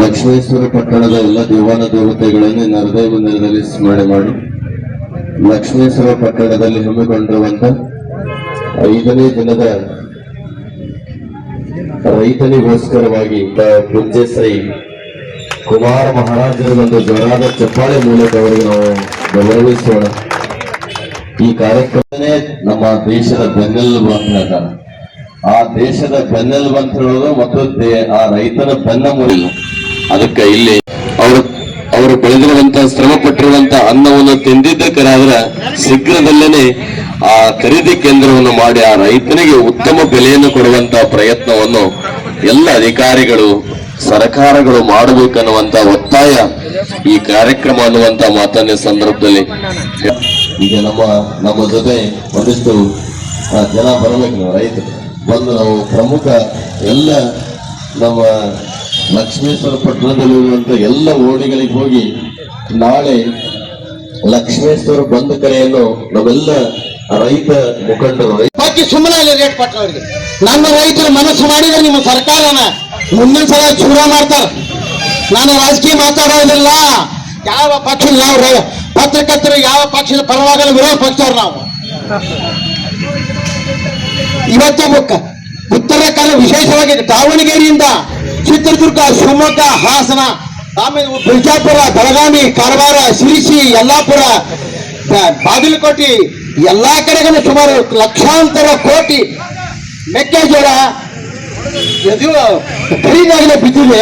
ಲಕ್ಷ್ಮೇಶ್ವರ ಪಟ್ಟಣದ ಎಲ್ಲ ದೇವಾನ ದೇವತೆಗಳನ್ನು ನರದೇವ ನೆಲದಲ್ಲಿ ಸ್ಮರಣೆ ಮಾಡಿ. ಲಕ್ಷ್ಮೇಶ್ವರ ಪಟ್ಟಣದಲ್ಲಿ ಹಮ್ಮಿಕೊಂಡಿರುವಂತ ಐದನೇ ದಿನದ ರೈತನಿಗೋಸ್ಕರವಾಗಿ ಪೂಜ್ಯ ಶ್ರೀ ಕುಮಾರ ಮಹಾರಾಜರ ಒಂದು ಜ್ವರಾದ ಚಪ್ಪಾಳೆ ಮೂಲಕ ಅವರಿಗೆ ನಾವು ಗೌರವಿಸೋಣ. ಈ ಕಾರ್ಯಕ್ರಮನೇ ನಮ್ಮ ದೇಶದ ಬೆನ್ನೆಲುಬು ಅಂತ ಆ ದೇಶದ ಬೆನ್ನೆಲುಬು ಅಂತ ಹೇಳೋದು ಮತ್ತು ಆ ರೈತನ ಬೆನ್ನ ಮೂಲಿಲ್ಲ ಅದಕ್ಕೆ ಇಲ್ಲಿ ಅವರು ಅವರು ಬೆಳೆದಿರುವಂತ ಶ್ರಮ ಪಟ್ಟಿರುವಂತ ಅನ್ನವನ್ನು ತಿಂದಿದ್ದಕ್ಕರಾದ್ರೆ ಶೀಘ್ರದಲ್ಲೇನೆ ಆ ಖರೀದಿ ಕೇಂದ್ರವನ್ನು ಮಾಡಿ ಆ ರೈತನಿಗೆ ಉತ್ತಮ ಬೆಲೆಯನ್ನು ಕೊಡುವಂತ ಪ್ರಯತ್ನವನ್ನು ಎಲ್ಲ ಅಧಿಕಾರಿಗಳು, ಸರ್ಕಾರಗಳು ಮಾಡಬೇಕನ್ನುವಂತ ಒತ್ತಾಯ ಈ ಕಾರ್ಯಕ್ರಮ ಅನ್ನುವಂತ ಮಾತನ್ನ ಸಂದರ್ಭದಲ್ಲಿ ಈಗ ನಮ್ಮ ನಮ್ಮ ಜೊತೆ ಒಂದಿಷ್ಟು ಜನ ಬರಬೇಕು, ರೈತರು. ಬಂದು ನಾವು ಪ್ರಮುಖ ಎಲ್ಲ ನಮ್ಮ ಲಕ್ಷ್ಮೇಶ್ವರ ಪಟ್ಟಣದಲ್ಲಿರುವಂತಹ ಎಲ್ಲ ಓಣಿಗಳಿಗೆ ಹೋಗಿ ನಾಳೆ ಲಕ್ಷ್ಮೇಶ್ವರ ಬಂದ ಕರೆಯನ್ನು ನಾವೆಲ್ಲ ರೈತ ಮುಖಂಡರು ಬಾಕಿ ಸುಮ್ಮನೆ ರೇಟ್ ಪಟ್ಟಣ ನನ್ನ ರೈತರು ಮನಸ್ಸು ಮಾಡಿದ್ರೆ ನಿಮ್ಮ ಸರ್ಕಾರನ ಮುಂದಿನ ಸಲ ಚೂರ ಮಾಡ್ತಾರ. ನಾನು ರಾಜಕೀಯ ಮಾತಾಡೋದಿಲ್ಲ. ಯಾವ ಪಕ್ಷ ನಾವು ಪತ್ರಕರ್ತರು ಯಾವ ಪಕ್ಷದ ಪರವಾಗಲ್ಲ, ವಿರೋಧ ಪಕ್ಷದವ್ರು ನಾವು. ಇವತ್ತು ಉತ್ತರ ಕಾಲ ವಿಶೇಷವಾಗಿ ದಾವಣಗೆರೆಯಿಂದ ಚಿತ್ರದುರ್ಗ, ಶಿವಮೊಗ್ಗ, ಹಾಸನ, ಆಮೇಲೆ ಬಿಜಾಪುರ, ಬೆಳಗಾವಿ, ಕಾರವಾರ, ಶಿರಿಸಿ, ಯಲ್ಲಾಪುರ ಬಾಗಲಕೋಟೆ, ಎಲ್ಲಾ ಕಡೆಗೂ ಸುಮಾರು ಲಕ್ಷಾಂತರ ಕೋಟಿ ಮೆಕ್ಕೆಜೋಳ ಇದು ಬಿದ್ದಿದೆ.